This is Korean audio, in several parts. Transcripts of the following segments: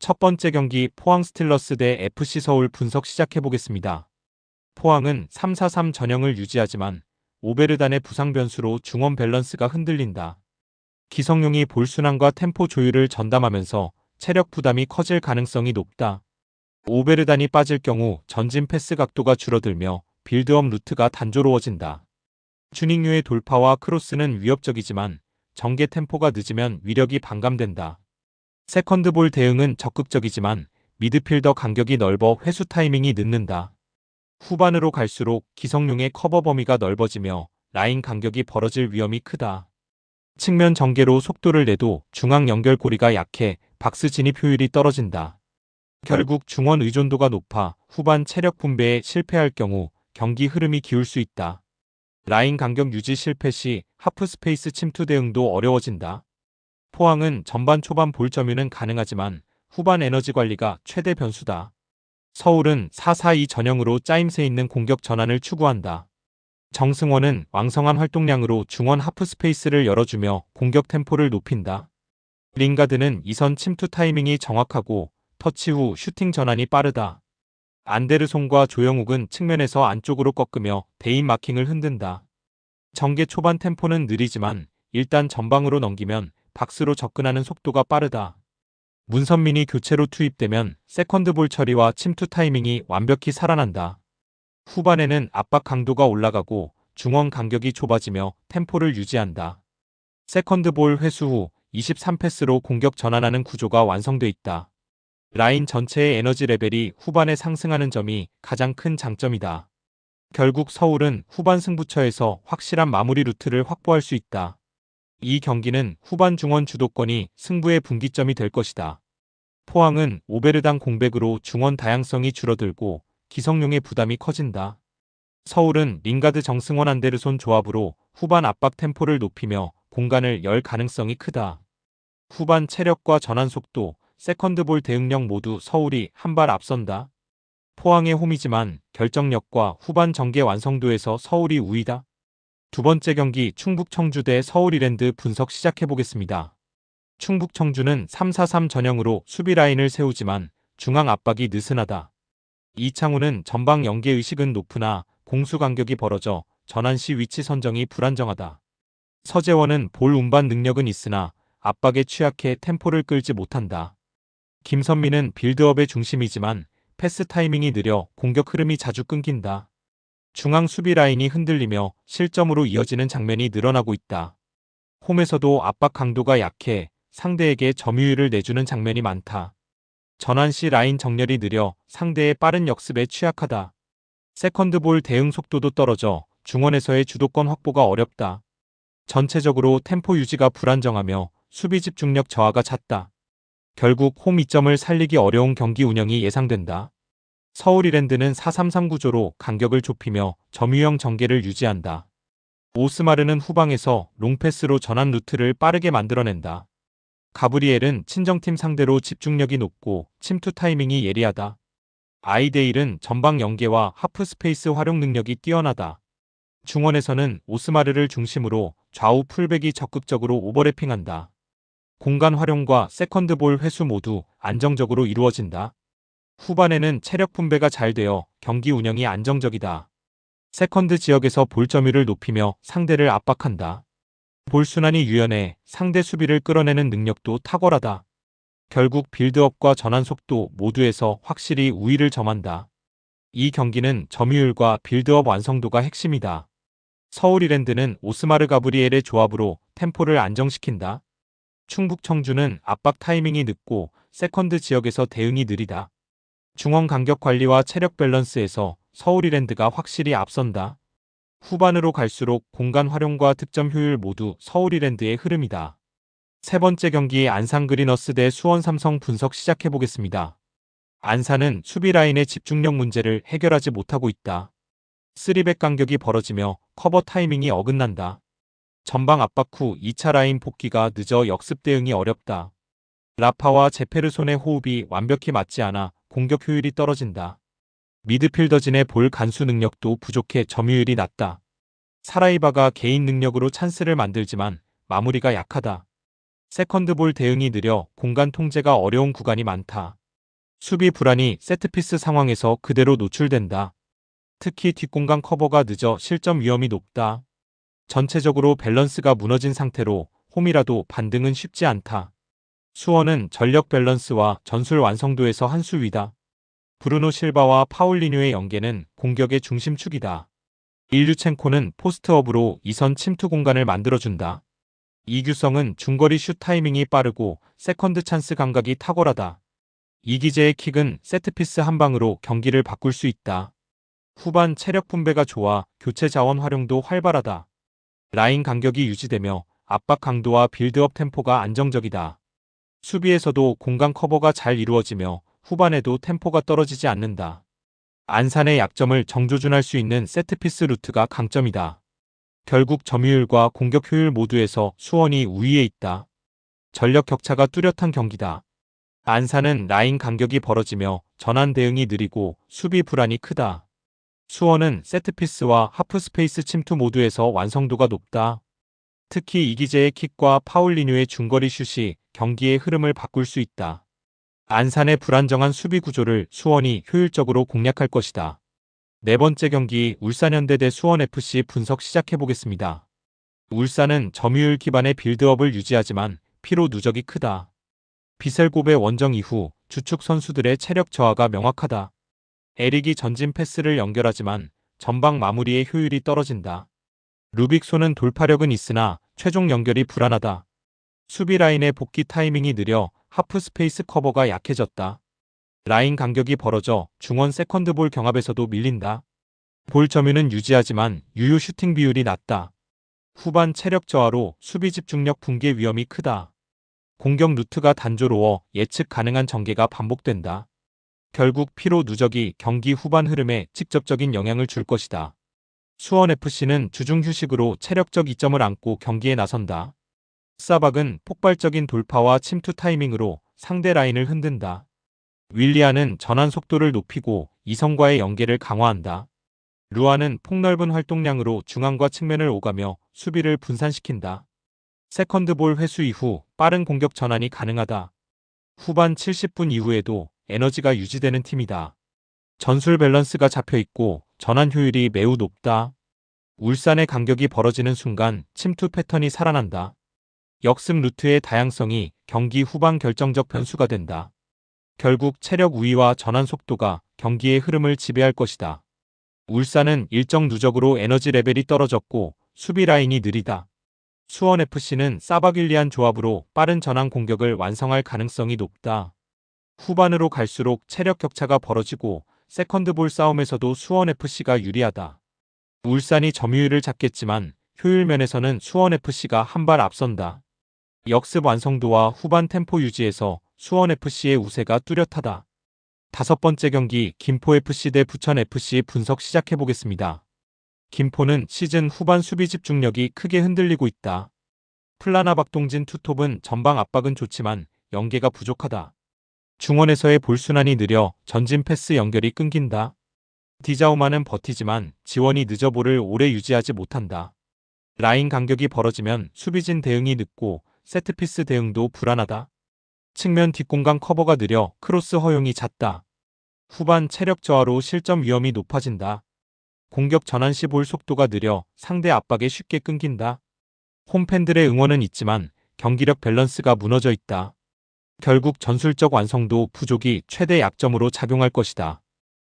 첫 번째 경기 포항 스틸러스 대 FC 서울 분석 시작해 보겠습니다. 포항은 3-4-3 전형을 유지하지만 오베르단의 부상 변수로 중원 밸런스가 흔들린다. 기성용이 볼순환과 템포 조율을 전담하면서 체력 부담이 커질 가능성이 높다. 오베르단이 빠질 경우 전진 패스 각도가 줄어들며 빌드업 루트가 단조로워진다. 주닝류의 돌파와 크로스는 위협적이지만 전개 템포가 늦으면 위력이 반감된다. 세컨드볼 대응은 적극적이지만 미드필더 간격이 넓어 회수 타이밍이 늦는다. 후반으로 갈수록 기성용의 커버 범위가 넓어지며 라인 간격이 벌어질 위험이 크다. 측면 전개로 속도를 내도 중앙 연결고리가 약해 박스 진입 효율이 떨어진다. 결국 중원 의존도가 높아 후반 체력 분배에 실패할 경우 경기 흐름이 기울 수 있다. 라인 간격 유지 실패 시 하프 스페이스 침투 대응도 어려워진다. 포항은 전반 초반 볼 점유는 가능하지만 후반 에너지 관리가 최대 변수다. 서울은 4-4-2 전형으로 짜임새 있는 공격 전환을 추구한다. 정승원은 왕성한 활동량으로 중원 하프 스페이스를 열어주며 공격 템포를 높인다. 링가드는 이선 침투 타이밍이 정확하고 터치 후 슈팅 전환이 빠르다. 안데르송과 조영욱은 측면에서 안쪽으로 꺾으며 대인 마킹을 흔든다. 전개 초반 템포는 느리지만 일단 전방으로 넘기면 박스로 접근하는 속도가 빠르다. 문선민이 교체로 투입되면 세컨드볼 처리와 침투 타이밍이 완벽히 살아난다. 후반에는 압박 강도가 올라가고 중원 간격이 좁아지며 템포를 유지한다. 세컨드볼 회수 후 23패스로 공격 전환하는 구조가 완성돼 있다. 라인 전체의 에너지 레벨이 후반에 상승하는 점이 가장 큰 장점이다. 결국 서울은 후반 승부처에서 확실한 마무리 루트를 확보할 수 있다. 이 경기는 후반 중원 주도권이 승부의 분기점이 될 것이다. 포항은 오베르당 공백으로 중원 다양성이 줄어들고 기성용의 부담이 커진다. 서울은 링가드 정승원 안데르손 조합으로 후반 압박 템포를 높이며 공간을 열 가능성이 크다. 후반 체력과 전환 속도, 세컨드볼 대응력 모두 서울이 한 발 앞선다. 포항의 홈이지만 결정력과 후반 전개 완성도에서 서울이 우위다. 두 번째 경기 충북 청주 대 서울 이랜드 분석 시작해 보겠습니다. 충북 청주는 3-4-3 전형으로 수비 라인을 세우지만 중앙 압박이 느슨하다. 이창우는 전방 연계 의식은 높으나 공수 간격이 벌어져 전환 시 위치 선정이 불안정하다. 서재원은 볼 운반 능력은 있으나 압박에 취약해 템포를 끌지 못한다. 김선민은 빌드업의 중심이지만 패스 타이밍이 느려 공격 흐름이 자주 끊긴다. 중앙 수비 라인이 흔들리며 실점으로 이어지는 장면이 늘어나고 있다. 홈에서도 압박 강도가 약해 상대에게 점유율을 내주는 장면이 많다. 전환 시 라인 정렬이 느려 상대의 빠른 역습에 취약하다. 세컨드볼 대응 속도도 떨어져 중원에서의 주도권 확보가 어렵다. 전체적으로 템포 유지가 불안정하며 수비 집중력 저하가 잦다. 결국 홈 이점을 살리기 어려운 경기 운영이 예상된다. 서울이랜드는 4-3-3 구조로 간격을 좁히며 점유형 전개를 유지한다. 오스마르는 후방에서 롱패스로 전환 루트를 빠르게 만들어낸다. 가브리엘은 친정팀 상대로 집중력이 높고 침투 타이밍이 예리하다. 아이데일은 전방 연계와 하프 스페이스 활용 능력이 뛰어나다. 중원에서는 오스마르를 중심으로 좌우 풀백이 적극적으로 오버래핑한다. 공간 활용과 세컨드 볼 회수 모두 안정적으로 이루어진다. 후반에는 체력 분배가 잘 되어 경기 운영이 안정적이다. 세컨드 지역에서 볼 점유를 높이며 상대를 압박한다. 볼 순환이 유연해 상대 수비를 끌어내는 능력도 탁월하다. 결국 빌드업과 전환 속도 모두에서 확실히 우위를 점한다. 이 경기는 점유율과 빌드업 완성도가 핵심이다. 서울 이랜드는 오스마르 가브리엘의 조합으로 템포를 안정시킨다. 충북 청주는 압박 타이밍이 늦고 세컨드 지역에서 대응이 느리다. 중원 간격 관리와 체력 밸런스에서 서울이랜드가 확실히 앞선다. 후반으로 갈수록 공간 활용과 득점 효율 모두 서울이랜드의 흐름이다. 세 번째 경기 안산 그리너스 대 수원 삼성 분석 시작해 보겠습니다. 안산은 수비 라인의 집중력 문제를 해결하지 못하고 있다. 3백 간격이 벌어지며 커버 타이밍이 어긋난다. 전방 압박 후 2차 라인 복귀가 늦어 역습 대응이 어렵다. 라파와 제페르손의 호흡이 완벽히 맞지 않아 공격 효율이 떨어진다. 미드필더진의 볼 간수 능력도 부족해 점유율이 낮다. 사라이바가 개인 능력으로 찬스를 만들지만 마무리가 약하다. 세컨드볼 대응이 느려 공간 통제가 어려운 구간이 많다. 수비 불안이 세트피스 상황에서 그대로 노출된다. 특히 뒷공간 커버가 늦어 실점 위험이 높다. 전체적으로 밸런스가 무너진 상태로 홈이라도 반등은 쉽지 않다. 수원은 전력 밸런스와 전술 완성도에서 한 수 위다. 브루노 실바와 파울리뉴의 연계는 공격의 중심축이다. 일류첸코는 포스트업으로 이선 침투 공간을 만들어준다. 이규성은 중거리 슛 타이밍이 빠르고 세컨드 찬스 감각이 탁월하다. 이기재의 킥은 세트피스 한 방으로 경기를 바꿀 수 있다. 후반 체력 분배가 좋아 교체 자원 활용도 활발하다. 라인 간격이 유지되며 압박 강도와 빌드업 템포가 안정적이다. 수비에서도 공간 커버가 잘 이루어지며 후반에도 템포가 떨어지지 않는다. 안산의 약점을 정조준할 수 있는 세트피스 루트가 강점이다. 결국 점유율과 공격 효율 모두에서 수원이 우위에 있다. 전력 격차가 뚜렷한 경기다. 안산은 라인 간격이 벌어지며 전환 대응이 느리고 수비 불안이 크다. 수원은 세트피스와 하프스페이스 침투 모두에서 완성도가 높다. 특히 이기재의 킥과 파울리뉴의 중거리 슛이 경기의 흐름을 바꿀 수 있다. 안산의 불안정한 수비 구조를 수원이 효율적으로 공략할 것이다. 네 번째 경기 울산현대 대 수원FC 분석 시작해 보겠습니다. 울산은 점유율 기반의 빌드업을 유지하지만 피로 누적이 크다. 비셀고베 원정 이후 주축 선수들의 체력 저하가 명확하다. 에릭이 전진 패스를 연결하지만 전방 마무리의 효율이 떨어진다. 루빅소는 돌파력은 있으나 최종 연결이 불안하다. 수비 라인의 복귀 타이밍이 느려 하프 스페이스 커버가 약해졌다. 라인 간격이 벌어져 중원 세컨드 볼 경합에서도 밀린다. 볼 점유는 유지하지만 유효 슈팅 비율이 낮다. 후반 체력 저하로 수비 집중력 붕괴 위험이 크다. 공격 루트가 단조로워 예측 가능한 전개가 반복된다. 결국 피로 누적이 경기 후반 흐름에 직접적인 영향을 줄 것이다. 수원FC는 주중 휴식으로 체력적 이점을 안고 경기에 나선다. 사박은 폭발적인 돌파와 침투 타이밍으로 상대 라인을 흔든다. 윌리아는 전환 속도를 높이고 이성과의 연계를 강화한다. 루아는 폭넓은 활동량으로 중앙과 측면을 오가며 수비를 분산시킨다. 세컨드볼 회수 이후 빠른 공격 전환이 가능하다. 후반 70분 이후에도 에너지가 유지되는 팀이다. 전술 밸런스가 잡혀 있고 전환 효율이 매우 높다. 울산의 간격이 벌어지는 순간 침투 패턴이 살아난다. 역습 루트의 다양성이 경기 후반 결정적 변수가 된다. 결국 체력 우위와 전환 속도가 경기의 흐름을 지배할 것이다. 울산은 일정 누적으로 에너지 레벨이 떨어졌고 수비 라인이 느리다. 수원FC는 사바길리안 조합으로 빠른 전환 공격을 완성할 가능성이 높다. 후반으로 갈수록 체력 격차가 벌어지고 세컨드볼 싸움에서도 수원FC가 유리하다. 울산이 점유율을 잡겠지만 효율 면에서는 수원FC가 한 발 앞선다. 역습 완성도와 후반 템포 유지에서 수원FC의 우세가 뚜렷하다. 다섯 번째 경기 김포FC 대 부천FC 분석 시작해보겠습니다. 김포는 시즌 후반 수비 집중력이 크게 흔들리고 있다. 플라나 박동진 투톱은 전방 압박은 좋지만 연계가 부족하다. 중원에서의 볼순환이 느려 전진 패스 연결이 끊긴다. 디자우마는 버티지만 지원이 늦어 볼을 오래 유지하지 못한다. 라인 간격이 벌어지면 수비진 대응이 늦고 세트피스 대응도 불안하다. 측면 뒷공간 커버가 느려 크로스 허용이 잦다. 후반 체력 저하로 실점 위험이 높아진다. 공격 전환 시 볼 속도가 느려 상대 압박에 쉽게 끊긴다. 홈팬들의 응원은 있지만 경기력 밸런스가 무너져 있다. 결국 전술적 완성도 부족이 최대 약점으로 작용할 것이다.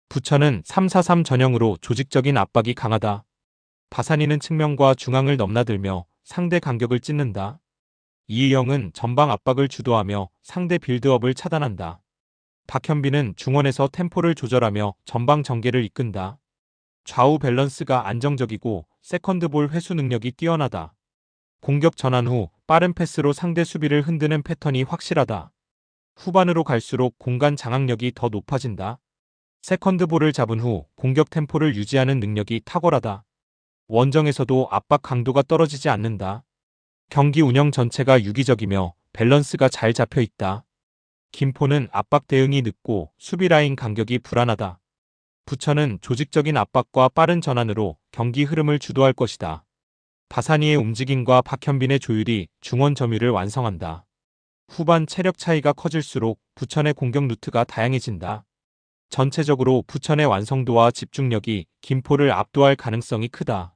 부천은 3-4-3 전형으로 조직적인 압박이 강하다. 바사니는 측면과 중앙을 넘나들며 상대 간격을 찢는다. 이희영은 전방 압박을 주도하며 상대 빌드업을 차단한다. 박현빈은 중원에서 템포를 조절하며 전방 전개를 이끈다. 좌우 밸런스가 안정적이고 세컨드볼 회수 능력이 뛰어나다. 공격 전환 후 빠른 패스로 상대 수비를 흔드는 패턴이 확실하다. 후반으로 갈수록 공간 장악력이 더 높아진다. 세컨드 볼을 잡은 후 공격 템포를 유지하는 능력이 탁월하다. 원정에서도 압박 강도가 떨어지지 않는다. 경기 운영 전체가 유기적이며 밸런스가 잘 잡혀 있다. 김포는 압박 대응이 늦고 수비 라인 간격이 불안하다. 부천은 조직적인 압박과 빠른 전환으로 경기 흐름을 주도할 것이다. 바사니의 움직임과 박현빈의 조율이 중원 점유를 완성한다. 후반 체력 차이가 커질수록 부천의 공격 루트가 다양해진다. 전체적으로 부천의 완성도와 집중력이 김포를 압도할 가능성이 크다.